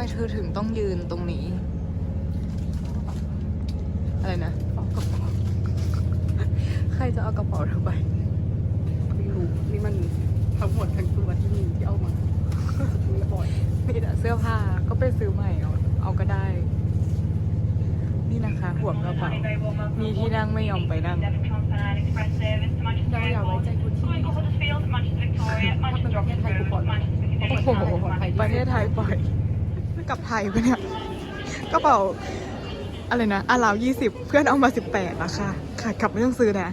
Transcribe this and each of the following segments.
มเธอถึงต้องยืนตรงนี้ อะไรนะใครจะเอากระเป๋าเธอไปไม่รู้นี่มันทั้งหมดทั้งตัวที่มีที่เอามามีบ่อยมีแต่เสื้อผ้าก็ไปซื้อใหม่เอาเอาก็ได้ นี่นะคะหัวกระเป๋ามีที่นั่งไม่ยอมไปนั่งเราอย่าไว้ใจคนที่ถ้าเป็นประเทศไทยกูปลอดภัยโอ้โหประเทศไทยปล่อย กลับไทยปะเนี่ยกระเป๋าอะไรนะอาลาวยี่สิบเพื่อนเอามาสิบแปดอะค่ะค่ะกลับไม่ต้องซื้อนะ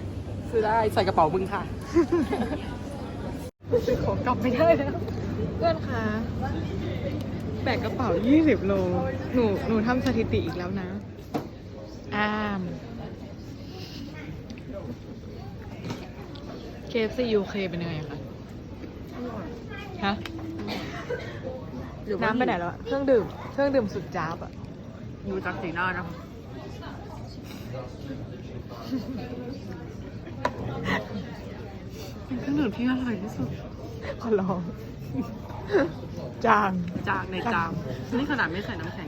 ซื้อได้ใส่กระเป๋ามึงค่ะ ของกลับไม่ได้แล้วเพื่อนคะแบกกระเป๋า20โล หนูหนูทำสถิติอีกแล้วนะ อ้าม KFC UK เป็นยังไงคะฮะ น้ำไปไหนแล้วอะเครื่องดื่ม เครื่องดื่มสุดจ้าบอะดูจากสีหน้านะ เป็นเครื่องดื่มที่อร่อยที่สุด ขอลอง จาง จางในจามนี่ขนาดไม่ใส่น้ำแข็ง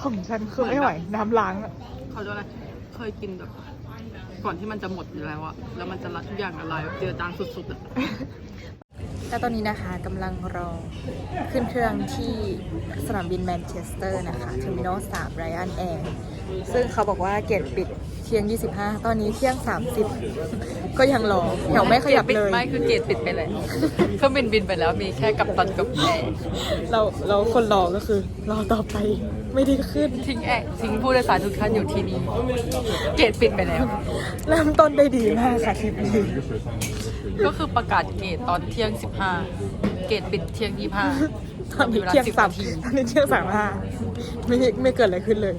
ของฉันคือไม่ไหว น้ำล้างอะเขาจะอะไร เคยกินแบบ ก่อนที่มันจะหมดอยู่แล้วอะแล้วมันจะละทุกอย่างละลายแบบเจือจางสุดๆอะ และตอนนี้นะคะกำลังรอขึ้นเครื่องที่สนามบินแมนเชสเตอร์นะคะเทอร์มินอล3ไรอันแอร์ซึ่งเขาบอกว่าเกตปิดเที่ยง 25 ตอนนี้เที่ยง 30 ก็ยังรอแถวไม่ขยับเลย ไม่คือเกตปิดไปเลยเครื่องบินบินไปแล้วมีแค่กับตันกับแอร์เราเราคนรอก็คือรอต่อไปไม่ได้ขึ้นทิ้งแอร์ทิ้งผู้โดยสารทุกท่านอยู่ที่นี่เกตปิดไปแล้ว เริ่มต้นได้ดีมากค่ะทริปนี้ ก็คือประกาศเกตตอนเที่ยง 15 เกตปิดเที่ยง 25ตอนนี้เที่ยงสามตอนนี้เที่ยงสามห้าไม่ไม่เกิดอะไรขึ้นเลย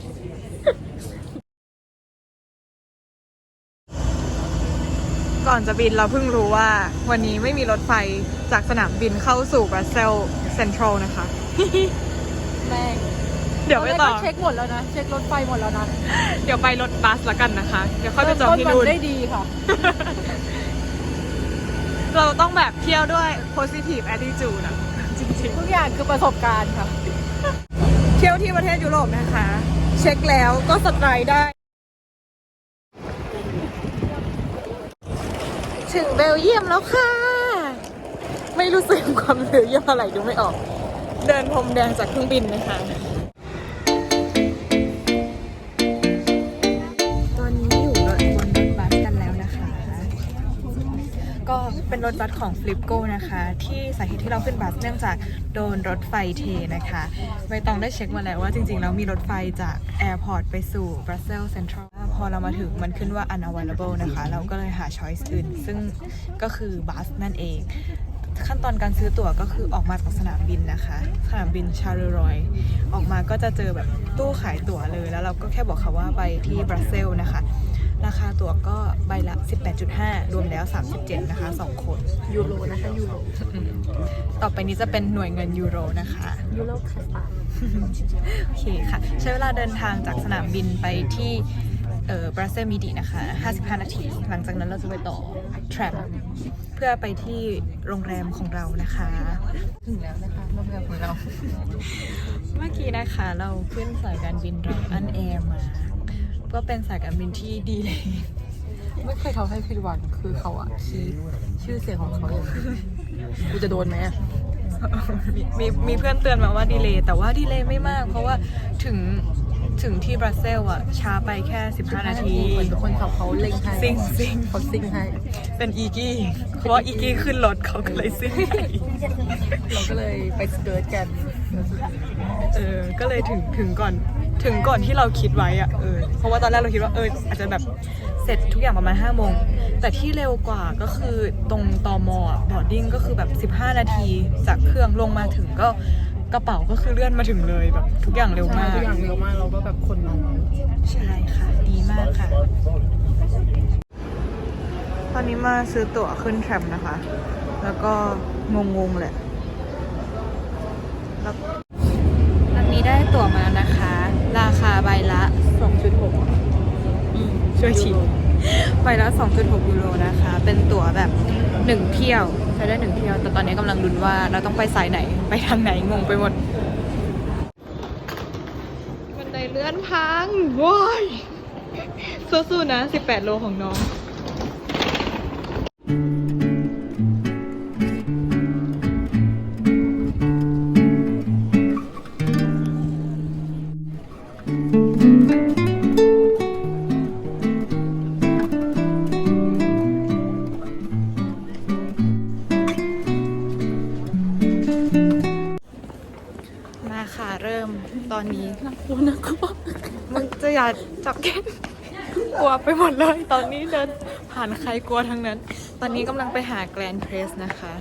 ก่อนจะบินเราเพิ่งรู้ว่า วันนี้ไม่มีรถไฟจากสนามบินเข้าสู่บรัสเซลเซ็นทรัลนะคะ แม่งเดี๋ยวไปต่อเช็คหมดแล้วนะ เช็ครถไฟหมดแล้วนะ เดี๋ยวไปรถบัสละกันนะคะ เดี๋ยวค่อยไปจองที่นู่นเริ่มต้วัได้ดีค่ะ เราต้องแบบเที่ยวด้วย positive attitude อะจริงทุกอย่างคือประสบการณ์ค่ะๆเที่ยวที่ประเทศยุโรปนะคะ เช็คแล้วก็สไตร์ได้ ถึงเบลเยียมแล้วค่ะ ไม่รู้สึกถึงความเบลเยียมอะไรดูไม่ออก เดินพรมแดงจากเครื่องบินนะคะ เป็นรถบัสของฟลิปโกนะคะ ที่สาเหตุที่เราขึ้นบัสเนื่องจากโดนรถไฟเทนะคะใบตองได้เช็คมาแล้วว่าจริงๆแล้วมีรถไฟจากแอร์พอร์ตไปสู่บรัสเซลส์เซ็นทรัลพอเรามาถึงมันขึ้นว่า unavailable นะคะ เราก็เลยหา choice อื่น ซึ่งก็คือบัสนั่นเอง ขั้นตอนการซื้อตั๋วก็คือออกมาจากสนามบินนะคะ สนามบินชาร์ลรอย ออกมาก็จะเจอแบบตู้ขายตั๋วเลย แล้วเราก็แค่บอกเขาว่าไปที่บรัสเซลนะคะ ราคาตั๋วก็ใบละ 18.5 รวมแล้ว 37 นะคะ 2 คน ยูโรนะคะยูโรอืมต่อไปนี้จะเป็นหน่วยเงินยูโรนะคะ ยูโรคาสตาโอเคค่ะ ใช้เวลาเดินทางจากสนามบินไปที่เอ่อบรัสเซลมีดีนะคะ 55 นาที หลังจากนั้นเราจะไปต่อแทรมเพื่อไปที่โรงแรมของเรานะคะ ถึงแล้วนะคะโรงแรมของเรา เมื่อกี้นะคะเราขึ้นสายการบินไรอันแอร์มา ก็เป็นสายการบินที่ดีเลย ไม่เคยทำให้ผิดหวังคือเขาอะคีปชื่อเสียงของเขาอย่างกูจะโดนไหมอะมีมีเพื่อนเตือนมาว่าดีเลยแต่ว่าดีเลยไม่มาก เพราะว่าถึง ถึงที่บรัสเซลอะช้าไปแค่ 15 นาทีเหมือนคนขับเขาเล็งให้ซิ่งซิ่งเขาซิ่งให้ เป็นอีกี้ เพราะว่าอีกี้ขึ้นรถเขาก็เลยซิ่งให้เราก็เลยไปสเกิร์ตกัน เออ ก็เลยถึงถึงก่อน ถึงก่อนที่เราคิดไว้อะเออ เพราะว่าตอนแรกเราคิดว่าเอออาจจะแบบเสร็จทุกอย่างประมาณ5โมง แต่ที่เร็วกว่าก็คือตรงตอมอบอร์ดดิ้งก็คือแบบ 15 นาทีจากเครื่องลงมาถึงก็ กระเป๋าก็คือเลื่อนมาถึงเลยแบบทุกอย่างเร็วมาก ทุกอย่างเร็วมากเราก็แบบคนน้อยใช่ค่ะ ดีมากค่ะ ตอนนี้มาซื้อตั๋วขึ้นแทรมนะคะ แล้วก็งงๆแหละแล้วตอนนี้ได้ตั๋วมานะคะ ราคาใบละ 2.6ช่วยชิมใบละ 2.6ยูโรนะคะ เป็นตั๋วแบบ หนึ่งเที่ยวใช้ได้หนึ่งเที่ยว แต่ตอนนี้กำลังลุ้นว่าเราต้องไปสายไหนไปทางไหนงงไปหมดบันไดเลื่อนพังว้ายสู้ๆนะ 18 โลของน้อง นนี้เดินผ่านใครกลัวทั้งนั้น ตอนนี้กำลังไปหาแกรนเพรสนะคะ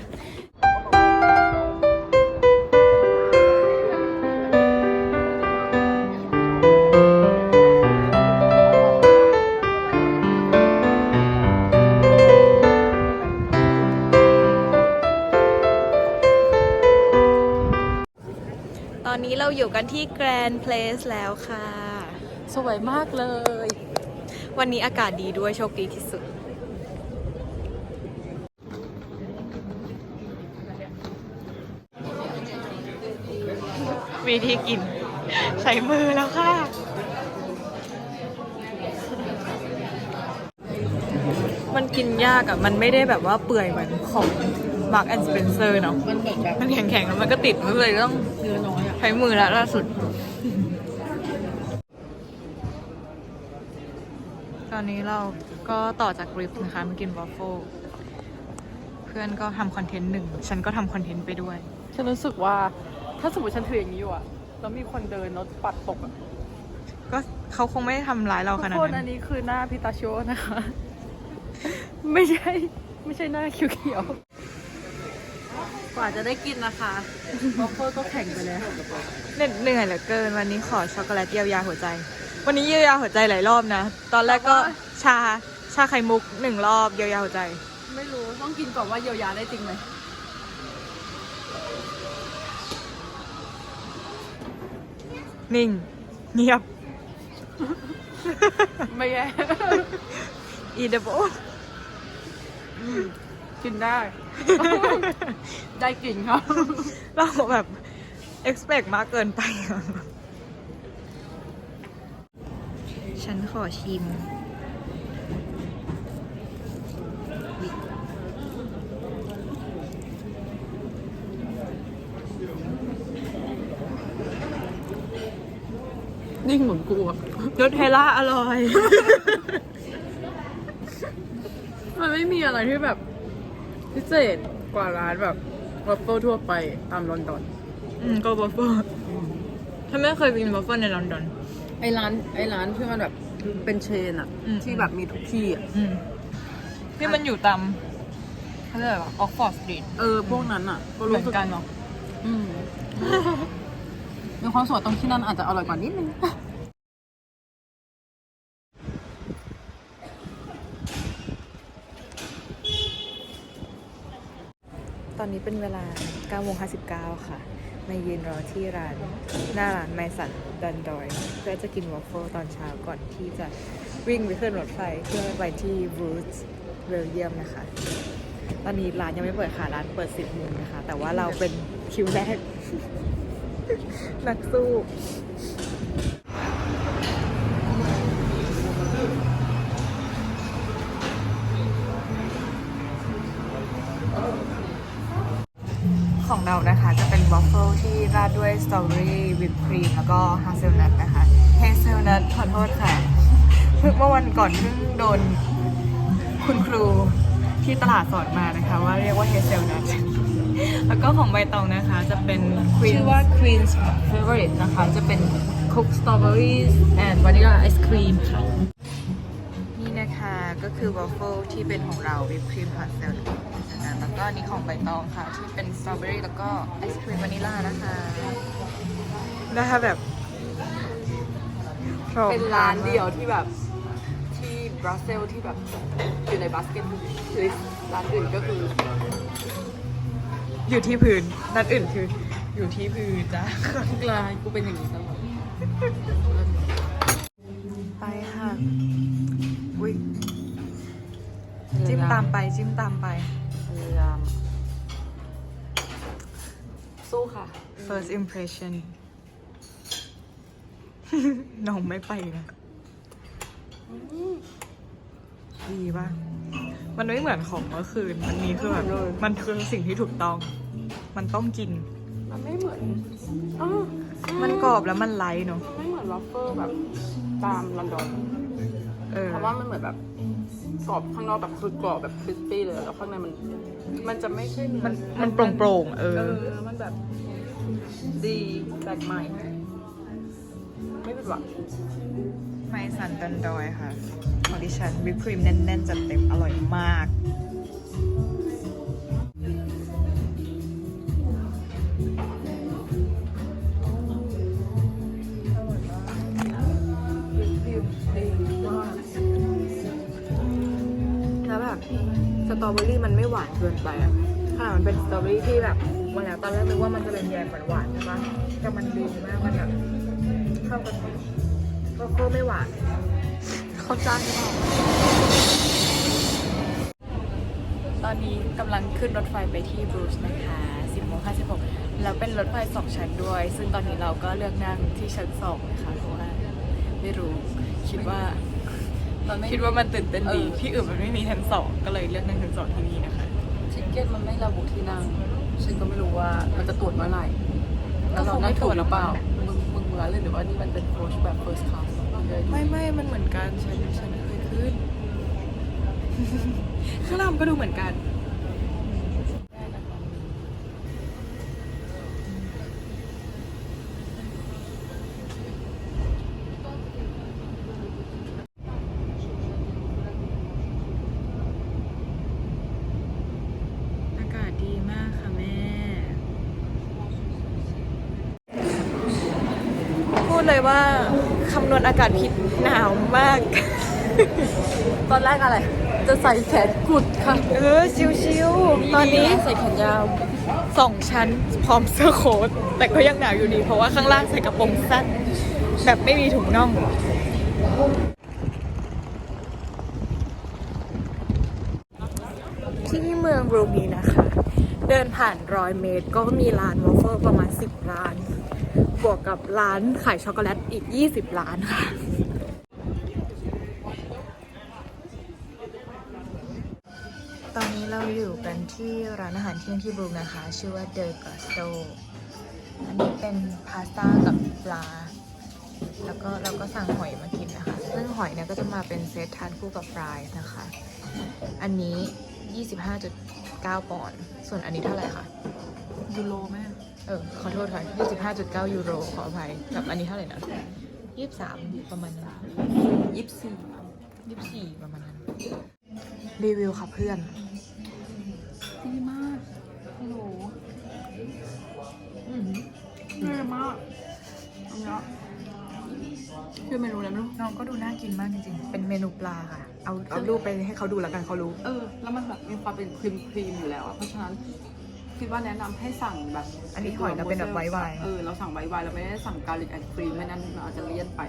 ตอนนี้เราอยู่กันที่แกรนเพลสแล้วค่ะ สวยมากเลย วันนี้อากาศดีด้วยโชคดีที่สุด วิธีกินใช้มือแล้วค่ะ มันกินยากอะ่ะมันไม่ได้แบบว่าเปื่อยเหมือนของ Mark and Spencer เนาะมันเหมือนแบบมันแข็งๆแล้วมันก็ติดมันเลยต้องเนื้อน้อยอะใช้มือแล้วล่าสุด ต อนนี้เราก็ต่อจากริฟนะคะมากินวอฟเฟิลเพื่อนก็ทำคอนเทนต์หนึ่ง ฉันก็ทำคอนเทนต์ไปด้วย ฉันรู้สึกว่าถ้าสมมติฉันถืออย่างนี้อยู่อะแล้วมีคนเดินรถปัดตกอะก็เขาคงไม่ได้ทำร้ายเราทุขกนาดคนนั้อันนนี้คือหน้าพิตาชิโอนะคะ ไม่ใช่ ไม่ใช่หน้าเขียวๆกว่าจะได้กินนะคะวอฟเฟิลก็แข็งไปแล้วเหน็ดเหนื่อยเหลือเกินวันนี้ขอช็อกโกแลตเยียวยาหัวใจ วันนี้เยียวยาหัวใจหลายรอบนะ ตอนแรกก็ชาชาไข่มุกหนึ่งรอบเยียวยาหัวใจ ไม่รู้ต้องกินก่อนว่าเยียวยาได้จริงไหมนิ่ง เงียบ ไม่แย่ อีเดบกินได้ ได้กลิ่นครับ เราแบบ expect มากเกินไปอะ ฉันขอชิม นิ่งเหมือนกูอะรสเทลล่าอร่อย มันไม่มีอะไรที่แบบ พิเศษกว่าร้านแบบวัฟเฟิลทั่วไปตามลอนดอน อืมก็วอฟเฟิลถ้าไม่เคยกินวอฟเฟิลในลอนดอน ไอร้านไอร้านที่มันแบบเป็นเชนอะอืม ที่แบบมีทุกที่อะอืมที่มันอยู่ตามเขาเรียกอะไรวะออกฟอร์ดสตรีทเออพวกนั้นอะก็เหมืรู้อนสึกกันเนาะอืมมีความสดตรงที่นั่นอาจจะอร่อยกว่านิดนึง ตอนนี้เป็นเวลา9โมง59 ค่ะ มายืนรอที่ร้านหน้าร้านไมสันดันดอย เพื่อจะกินวอฟเฟิลตอนเช้าก่อนที่จะวิ่งไปขึ้นรถไฟเพื่อไปที่บูธเบลเยียมนะคะ ตอนนี้ร้านยังไม่เปิดค่ะ ร้านเปิด 10โมงนะคะ แต่ว่าเราเป็นคิวแรก นักสู้ เรานะคะ จะเป็นวอฟเฟิลที่ราดด้วยสตรอเบอรี่วิปครีมแล้วก็ฮาเซลนัทนะคะเฮเซลนัทขอโทษค่ะเพิ่งเมื่อวันก่อนเพิ่งโดนคุณครูที่ตลาดสอนมานะคะ ว่าเรียกว่าเฮเซลนัทแล้วก็ของใบตองนะคะ จะเป็นควีนชื่อว่า Queen's Favorite นะคะ จะเป็น Cooked Strawberries and Vanilla Ice Cream ค่ะ นี่นะคะก็คือวอฟเฟิลที่เป็นของเราวิปครีมพาสเซลแล้ว ก็อันนี้ของใบตองค่ะ ที่เป็นสตรอเบอรี่แล้วก็ไอศครีมวานิลลานะคะนะคะแบบพมเป็นร้านเดียวที่แบบที่บรัสเซลที่แบบอยู่ในบาสเกตลิสร้านอื่นก็คือ อยู่ที่พื้นนัดอื่นคือ อยู่ที่พื้นจ้ะทุกร้านกูเป็นอย่างนี้ตลอดไปค่ะ อุ้ยจิ้มตามไปจิ้มตามไป พยายามสู้ค่ะ first impression น้องไม่ไปนะดีป่ะ มันไม่เหมือนของเมื่อคืน มันนี้คือแบบไม่เหมือนเลยมันคือสิ่งที่ถูกต้อง มันต้องกิน มันไม่เหมือนอ้าวมันกรอบแล้วมันไลท์เนาะไม่เหมือนวอฟเฟิลแบบตามลอนดอนเออเพราะว่ามันเหมือนแบบ กรอบข้างนอกแบบคือกรอบแบบคริสปี้เลย แล้วข้างในมัน มันจะไม่ใช่เนื้อมันมันโปร่งๆเอเออ อมันแบบ ดีแปลกใหม่ ไม่ผิดหวังไมสันดันดอยค่ะของดิฉันวิปครีมแน่นๆจัดเต็มอร่อยมาก อเบอรี่มันไม่หวานเกินไปอะค่ะมันเป็นสตรอเบอรี่ที่แบบวันแล้วตอนแรกนึกว่ามันจะเป็นแยมหวานๆใช่ปะแต่มันดีมากมันแบบเข้ากันดีก็โค้ไม่หวานเขาจ้างหรือเปล่าตอนนี้กำลังขึ้นรถไฟไปที่บรูซนะคะ10โมง56แล้วเป็นรถไฟสองชั้นด้วย ซึ่งตอนนี้เราก็เลือกนั่งที่ชั้นสองนะคะเพราะว่าไม่รู้คิดว่า มันไม่คิดว่ามันตื่นเต้นดี เออ ที่อื่นมันไม่มีชั้นสองก็เลยเลือกนั่งชั้นสองที่นี่นะคะชิคเก้นมันไม่ระบุที่นั่งฉันก็ไม่รู้ว่ามันจะตรวจเมื่อไหร่แล้วเรานั่งถูกหรือเปล่ามึงมึงเหมือนเลยหรือว่านี่มันเป็นโค้ชแบบ first class ไม่ไม่มันเหมือนกันฉันฉันเคยขึ้น ข้างล่างมันก็ดูเหมือนกัน อากาศดีมากค่ะแม่ พูดเลยว่าคำ นวณอากาศผิดหนาวมาก ตอนแรกอะไร จะใส่แขนกุดค่ะ เออ ชิวๆตอนนี้ใส่แขนยาวสองชั้นพร้อมเสื้อโค้ทแต่ก็ยังหนาวอยู่ดี เพราะว่าข้างล่างใส่กระโปรงสั้น แบบไม่มีถุงน่องที่เมืองบรูมีนะคะ เดินผ่านร้อยเมตรก็มีร้านวอฟเฟิลประมาณ 10 ร้าน บวกกับร้านขายช็อกโกแลตอีก 20 ร้านค่ะตอนนี้เราอยู่กันที่ร้านอาหารเที่ยงที่บรูมนะคะ ชื่อว่าเดอ g ก s สโตอันนี้เป็นพาสต้ากับปลา แล้วก็เราก็สั่งหอยมากินนะคะ ซึ่งหอยเนี่ยก็จะมาเป็นเซตทานคู่กับฟรายนะคะ อันนี้ 25.9 ปอนด์ส่วนอันนี้เท่าไหร่คะยูโรแม่ เออ ขอโทษค่ะ25.9ยูโร ขออภัย กับอันนี้เท่าไหร่นะ23ประมาณนั้นยี่สิบสี่24ประมาณนั้น รีวิวค่ะเพื่อนดีมากฮัลโหลอือหือดีมากอันเนี้ยชื่อเมนูอะไรไม่รู้น้องก็ดูน่ากินมากจริงๆ เป็นเมนูปลาค่ะ เอาเอารูปไปให้เขาดูแล้วกันเขารู้ เออ แล้วมันแบบมีความเป็นครีมครีมอยู่แล้วอะเพราะฉะนั้น คิดว่าแนะนำให้สั่งแบบอันนี้หอยเราเป็นแบบไวท์ไวน์เออเราสั่งไวท์ไวน์เราไม่ได้สั่งกาลิกแอนด์ครีมไม่นั้นเราอาจจะเลี่ยนไป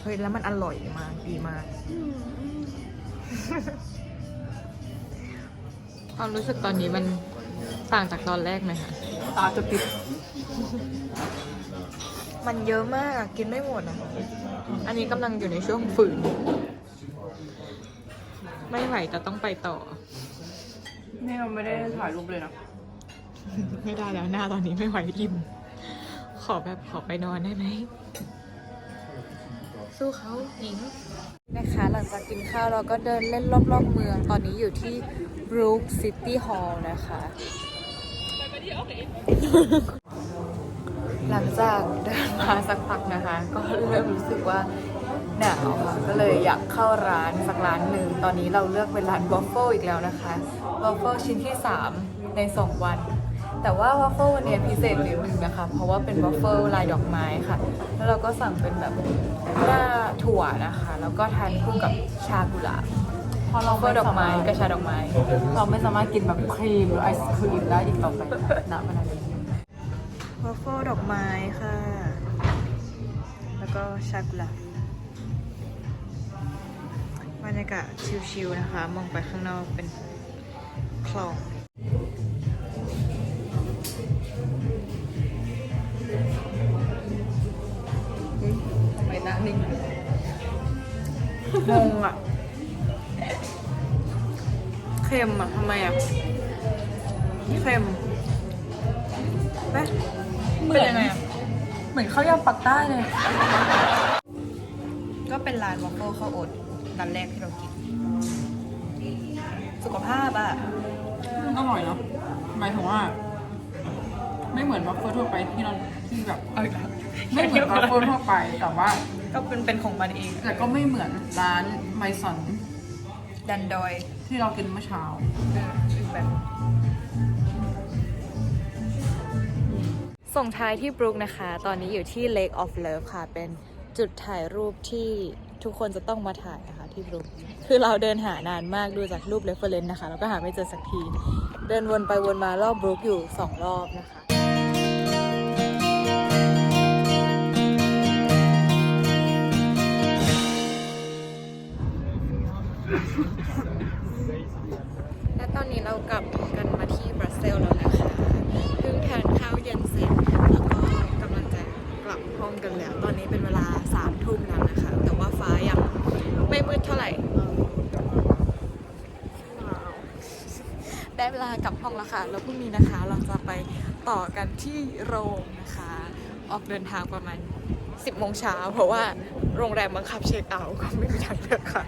เฮ้ยแล้วมันอร่อยมากดีมาก ความรู้สึกตอนนี้มันต่างจากตอนแรกไหมคะ ตาจะปิดมันเยอะมากอะกินไม่หมดอะอันนี้กำลังอยู่ในช่วงฝืน ไม่ไหวแต่ต้องไปต่อ นี่เราไม่ได้ถ่ายรูปเลยนะ ไม่ได้แล้วหน้าตอนนี้ไม่ไหวอิ่ม ขอแบบขอไปนอนได้ไหม สู้เขาหญิงนะคะหลังจากกินข้าวเราก็เดินเล่นรอบๆเมือง ตอนนี้อยู่ที่ Brook City Hall นะคะ หลังจากเดินมาสักพักนะคะ ก็เริ่มรู้สึกว่าหนาวค่ะก็เลยอยากเข้าร้านสักร้านหนึ่ง ตอนนี้เราเลือกเป็นร้านวอฟเฟิลอีกแล้วนะคะวอฟเฟิลชิ้นที่ 3 ใน 2 วัน แต่ว่าวอฟเฟิลวันนี้พิเศษนิดนึงนะคะ เพราะว่าเป็นวอฟเฟิลลายดอกไม้ค่ะ แล้วเราก็สั่งเป็นแบบหน้าถั่วนะคะ แล้วก็ทานคู่กับชากุหลาบพอเราวอฟเฟิลดอกไม้กับชาดอกไม้ เราไม่สามารถกินแบบครีมหรือไอศครีมได้อีกต่อไปณขณะนี้วอฟเฟิลดอกไม้ค่ะ แล้วก็ชากุหลาบบรรยากาศชิลๆนะคะ มองไปข้างนอกเป็นคลอง ทำไมนั่งงงงอะ เค็มอะทำไมอะ เค็มไหมเป็นยังไงอะ เหมือนข้าวยำปักใต้เลย ก็เป็นร้านวอฟเฟิลข้าวโอ๊ตร้านแรกที่เรากิน สุขภาพอะอร่อยเนาะหมายถึงว่า ไม่เหมือนวัฟเฟิลทั่วไปที่เราที่แบบเอาอีกแล้วไม่เหมือนวัฟเฟิลทั่วไปแต่ว่า ก็เป็นเป็นของมันเองแต่ก็ไม่เหมือนร้านไมซอนดันดอยที่เรากินเมื่อเช้า เอออีกแบบ ส่งท้ายที่บรุกนะคะ ตอนนี้อยู่ที่ Lake of Love ค่ะ เป็นจุดถ่ายรูปที่ทุกคนจะต้องมาถ่ายนะคะที่บรุก คือเราเดินหานานมากดูจากรูป reference นะคะ แล้วก็หาไม่เจอสักที เดินวนไปวนมารอบบรุกอยู่สองรอบนะคะ และตอนนี้เรากลับกันมาที่บรัสเซลส์แล้วนะคะเพิ่งทานข้าวเย็นเสร็จแล้วก็กำลังจะกลับห้องกันแล้ว ตอนนี้เป็นเวลาสามทุ่มแล้วนะคะ แต่ว่าฟ้ายังไม่มืดเท่าไหร่ได้เวลากลับห้องแล้วค่ะ แล้วพรุ่งนี้นะคะเราจะไปต่อกันที่โรมนะคะ ออกเดินทางประมาณ 10โมงเช้าเพราะว่าโรงแรมบังคับเช็คเอาท์ก็ไม่มีทางเลือกค่ะ